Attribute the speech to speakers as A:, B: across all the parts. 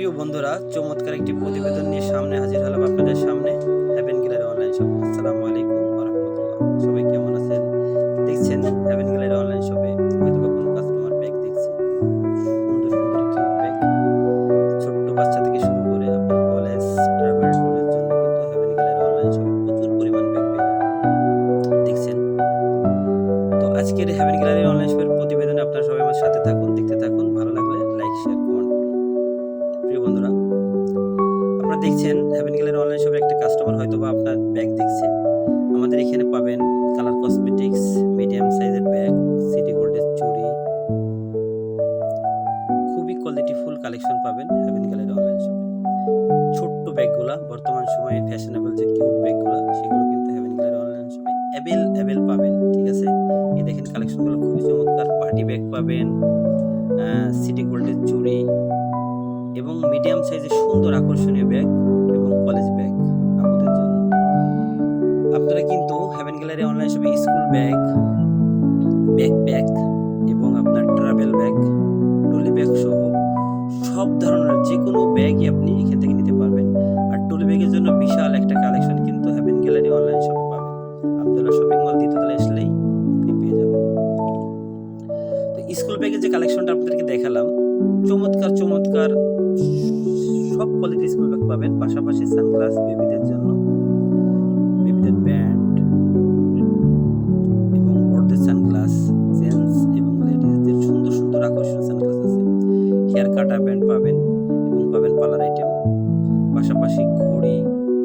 A: প্রিয় বন্ধুরা, চমৎকার একটি প্রতিবেদন নিয়ে সামনে হাজির হলাম আপনাদের সামনে হ্যাভেন গ্যালারি অনলাইন শপ আসসালামু আলাইকুম রাহমাতুল্লাহ সবাই কেমন আছেন? দেখছেন হ্যাভেন গ্যালারি অনলাইন শপে হয়তো কোনো কাস্টমার ব্যাগ দেখছে। সুন্দর সুন্দর ব্যাগ ছোট্ট বাচ্চা থেকে শুরু করে আপনার কলেজ ট্রাভেল ট্যুরের জন্য কিন্তু হ্যাভেন গ্যালারি অনলাইন শপে প্রচুর পরিমাণ ব্যাগ পেয়ে। দেখছেন? তো আজকের হ্যাভেন গ্যালারি অনলাইন শপের প্রতিবেদনে আপনারা সবাই আমার সাথে থাকুন। আপনারা দেখছেন হ্যাভেন গ্যালারি অনলাইন শপে একটা কাস্টমার হয়তো বা আপনার ব্যাগ দেখছে। আমাদের এখানে পাবেন কালার কসমেটিক্স মিডিয়াম সাইজের ব্যাগ সিটি গোল্ডের চুড়ি। খুবই কোয়ালিটিফুল কালেকশন পাবেন হ্যাভেন গ্যালারি অনলাইন শপে ছোট্ট ব্যাগগুলা বর্তমান সময়ে ফ্যাশনেবল যে কিউট ব্যাগগুলা সেগুলো কিন্তু হ্যাভেন গ্যালারি অনলাইন শপে অ্যাভেল অ্যাভেল পাবেন, ঠিক আছে? এই দেখেন কালেকশনগুলো খুবই চমৎকার। পার্টি ব্যাগ পাবেন সিটি গোল্ডের চুড়ি মিডিয়াম সাইজের সুন্দর আকর্ষণীয় ব্যাগ এবং কলেজ ব্যাগ আপনাদের জন্য। আপনারা কিন্তু হ্যাভেন গ্যালারি অনলাইন শপে স্কুল ব্যাগ ব্যাকপ্যাক এবং আপনার ট্রাভেল ব্যাগ ট্রলি ব্যাগ সহ সব ধরনের যে কোনো ব্যাগই আপনি এখান থেকে নিতে পারবেন। আর ট্রলি ব্যাগের জন্য বিশাল একটা কালেকশন কিন্তু হ্যাভেন গ্যালারি অনলাইন শপে পাবেন। আবদুল্লাহ শপিং মল দিতে দ্বিতীয়তলা আসলেই আপনি পেয়ে যাবেন। তো স্কুল ব্যাগের যে কালেকশনটা আপনাদেরকে দেখালাম, চমৎকার চমৎকার সব কোয়ালিটির স্কুল পাবেন, পাশাপাশি সানগ্লাস বেবিদের জন্য বেবিদের ব্যান্ড এবং বড়দের সানগ্লাস জেন্টস এবং লেডিসদের সুন্দর সুন্দর আকর্ষণীয় সানগ্লাস আছে। হেয়ার কাটার ব্যান্ড পাবেন, এবং পাবেন পার্লার আইটেম পাশাপাশি ঘড়ি,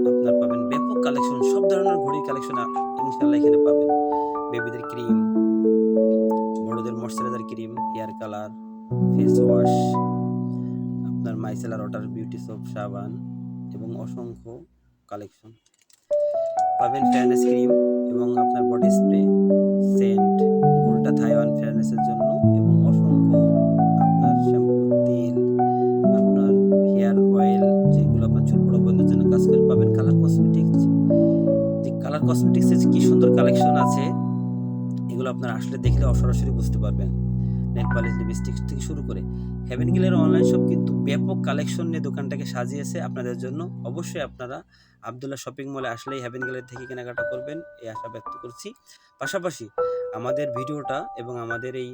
A: আপনার পাবেন ব্যাপক কালেকশন সব ধরনের ঘড়ির কালেকশন ইনশাল্লাহ এখানে পাবেন। বেবিদের ক্রিম বড়দের moisturiser cream hair colour face wash micellar water beauty soap সাবান এবং অসংখ্য কালেকশন পাবেন ফেয়ারনেস ক্রিম এবং আপনার বডি স্প্রে সেন্ট গোল্টা থাইওয়ান ফেয়ারনেসের জন্য এবং অসংখ্য আপনার শ্যাম্পু তেল, আপনার হেয়ার অয়েল যেগুলো আপনার চুল বড় বন্ধের জন্য কাজ করে পাবেন কালার কসমেটিক্স যে কালার কসমেটিক্সের যে কি সুন্দর কালেকশন আছে, এগুলো আপনার আসলে দেখলে সরাসরি বুঝতে পারবেন। নেল পালিশ লিপস্টিক থেকে শুরু করে হেভেন গিলের অনলাইন শপ কিন্তু ব্যাপক কালেকশন নিয়ে দোকানটাকে সাজিয়েছে আপনাদের জন্য। অবশ্যই আপনারা আবদুল্লাহ শপিং মলে আসলেই হেভেন গিলের থেকে কেনাকাটা করবেন, এই আশা ব্যক্ত করছি। পাশাপাশি আমাদের ভিডিওটা এবং আমাদের এই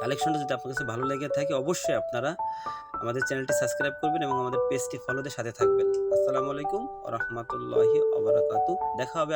A: কালেকশনটা যদি আপনার কাছে ভালো লেগে থাকে, অবশ্যই আপনারা আমাদের চ্যানেলটি সাবস্ক্রাইব করবেন এবং আমাদের পেজটি ফলোদের সাথে থাকবেন। আসসালামু আলাইকুম রহমতুল্লাহি দেখা হবে